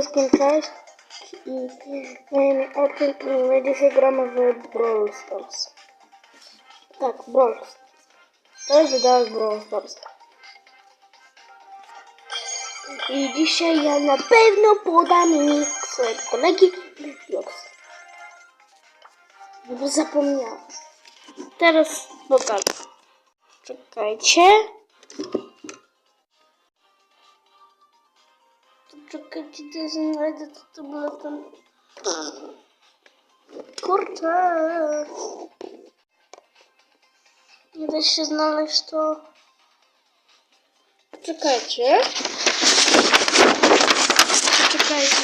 wszystkim cześć i imię Orkin i dzisiaj gramy w Brawl Stars. Tak, Brawl Stars. To jest z Brawl Stars. I dzisiaj ja na pewno podam nick swojego kolegi Jox. Bo zapomniałam. Teraz pokażę. Czekajcie. Czekajcie, to jest znajdę to to tam. Kurczę. Nie da się znaleźć to. Czekajcie. Czekajcie.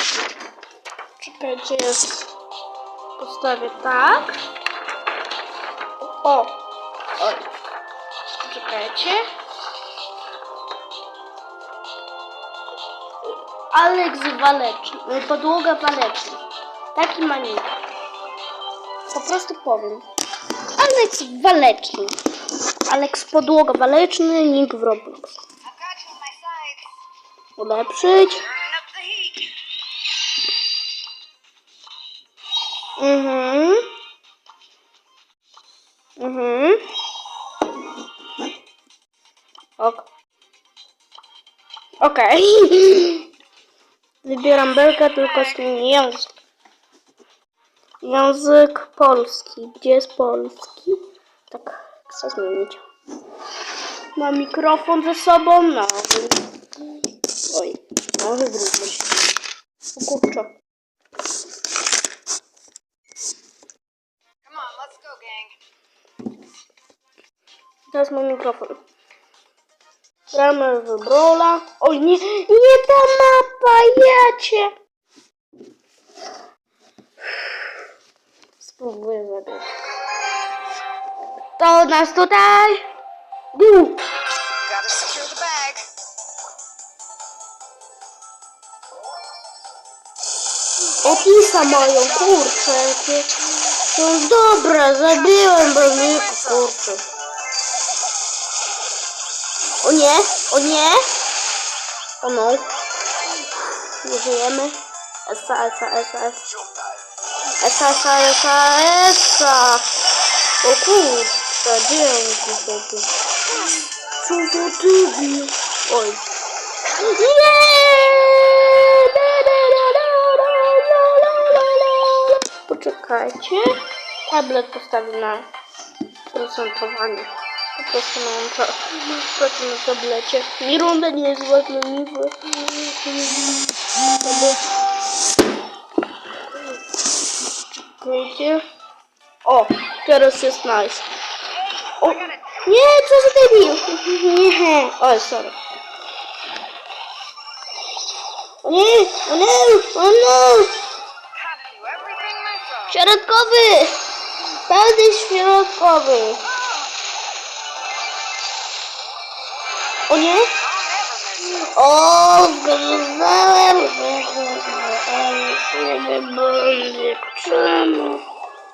Czekajcie, jest. Postawię tak. O! Oj. Czekajcie. Aleks Waleczny. Podłoga Waleczny. Taki ma nick. Po prostu powiem. Aleks Waleczny. Aleks Podłoga Waleczny, nick w Roblox. Ulepszyć. Mhm. Mhm. Ok. Okej. Wybieram belkę, tylko zmienię język. Język polski. Gdzie jest polski? Tak, chcę zmienić. Mam mikrofon ze sobą, no. Oj, może zróbmy się. O kurczę. Teraz mam mikrofon. Gramy w Brawla. Oj, nie, nie ta mapa, jacie! Spróbuję zagrać. To nas tutaj! Bag. Opisa mają, kurczę, jakie są dobre, zabiłem brawników, kurczę. O nie, o nie! O no. Nie żyjemy. Esa, esa, esa, esa. Esa, esa, esa. O kurczę, dzięki sobie. Co za tygi? Oj. Poczekajcie. Tablet postawię na procentowanie. Po prostu mam pra- pracę na tablecie. I runda nie jest ładna, Czekajcie. O, teraz jest nice. O, nie, co za debil? Nie, oj, sorry. O nie, o nie, o no! Everything myself. Środkowy! Pełny środkowy. O nie? O, będzie. Czemu?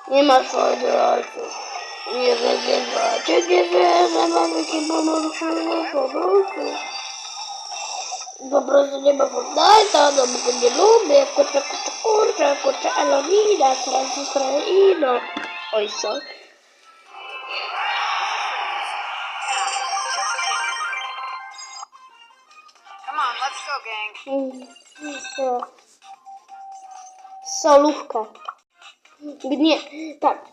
Nie ma ojców. Nie wyzywacie, nie wierzę, mam jakie pomorszone po prostu. Nie ma Fortnite'a, no bo go nie lubię, kurczę, kurczę, kurczę, kurczę, Elonina, teraz Ukraina. Oj, co? To Solówka. Nie, tak.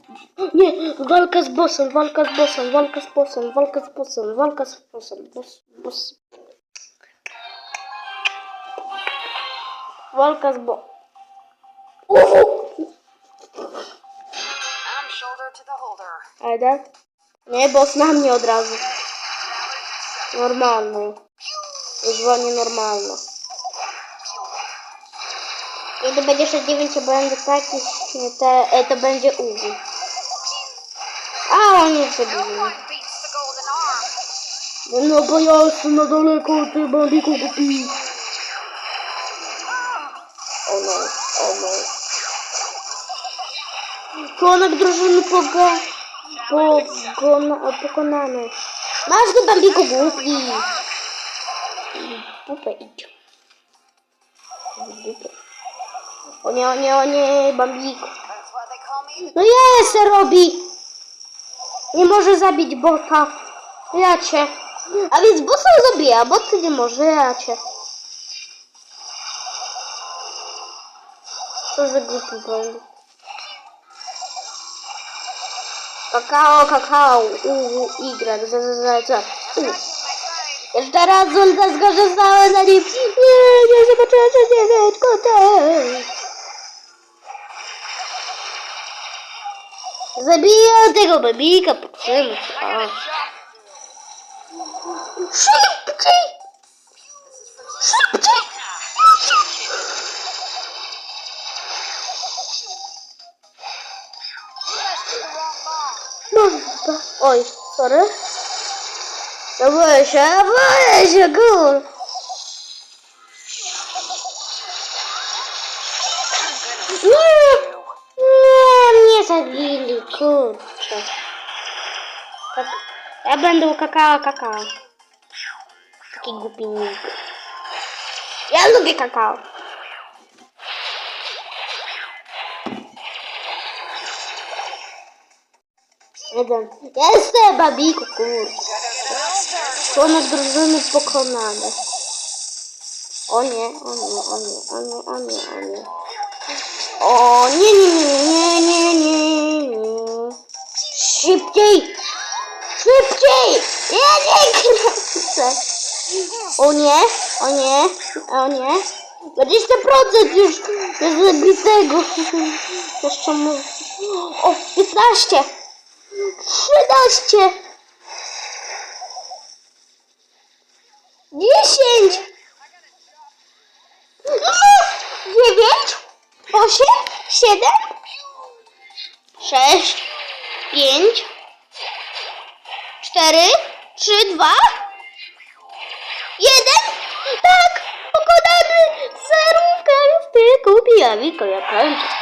Nie, walka z bossem, walka z bossem, walka z bossem, walka z bossem, walka z bossem, boss, boss. Walka z bo... Holder. Ede? Nie, boss na mnie od razu. Normalny. Wyzwanie normalne. Kiedy będzie 69, to będzie taki, te, e, to będzie uzi. A, on nie sobie. No one beats the golden arm. No bo ja jestem na daleko od tej bandiku głupi. O no, o no. Członek drużyny poga... Pogona, pokonany. Masz go bandiku głupi. W Dupę idź. W dupę. O nie, o nie, o nie, Bambik. That's what they call me. No jest, robi. Nie może zabić bota. Ja cię. A więc bossa zabija, bot Jeszcze raz on zaskorzystały na nim. Nie, nie zobaczyłem, że dzieweczko też. Zabiję tego babika, potrzebny. Szybciej! Szybciej! Oj, sorry. Ja boję się, ja boję się, kur. Nie, nie, mnie zabili, kurczę. Tak, ja będę kakao, kakao. Taki głupi nick. Ja lubię kakao. Jeden. Jestem, babiku, kurczę. Członek drużyny pokonany. O nie, o nie, o nie, o nie, o nie, o nie. O nie, nie, nie, nie, nie, nie, nie. Szybciej! Szybciej! Ja nie kręcę. O nie, o nie, o nie. 20% już jest zabitego. Jeszcze mu... O, 15! 13! 10! Dziewięć, osiem, siedem, sześć, pięć, cztery, trzy, dwa, jeden. Tak, pokonany. Zerówka jest tylko pijawiko, ja kończę.